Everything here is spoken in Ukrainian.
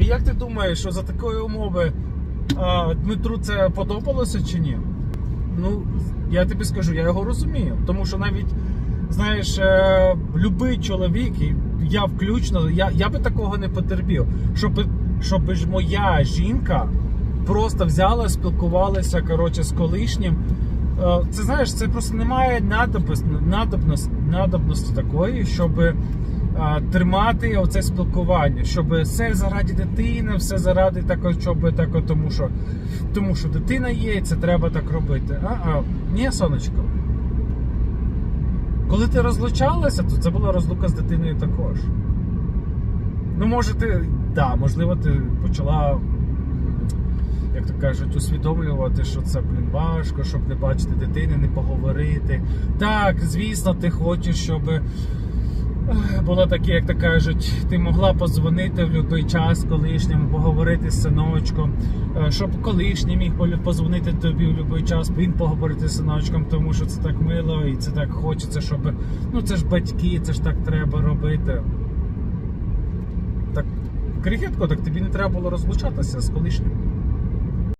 І як ти думаєш, що за такої умови а, Дмитру це подобалося чи ні? Ну, я тобі скажу, я його розумію. Тому що навіть, знаєш, е, любий чоловік, і я включно, я, я би такого не потерпів. Щоб, щоб ж моя жінка просто взяла, спілкувалася коротше, з колишнім. Е, Це знаєш, це просто немає надобності, надобності, надобності такої, щоб тримати оце спілкування, щоб все заради дитини, все заради такого, щоб так, тому що тому що дитина є, і це треба так робити. А, а ні, сонечко. Коли ти розлучалася, то це була розлука з дитиною також. Ну, може, ти, да, можливо, ти почала, як то кажуть, усвідомлювати, що це, блін, важко, щоб не бачити дитини, не поговорити. Так, звісно, ти хочеш, щоб було таке, як то кажуть, ти могла позвонити в будь-який час колишньому, поговорити з синочком, е, щоб колишній міг позвонити тобі в будь-який час, він поговорити з синочком, тому що це так мило і це так хочеться, щоб. Ну це ж батьки, це ж так треба робити. Так, крихітко, так тобі не треба було розлучатися з колишнім.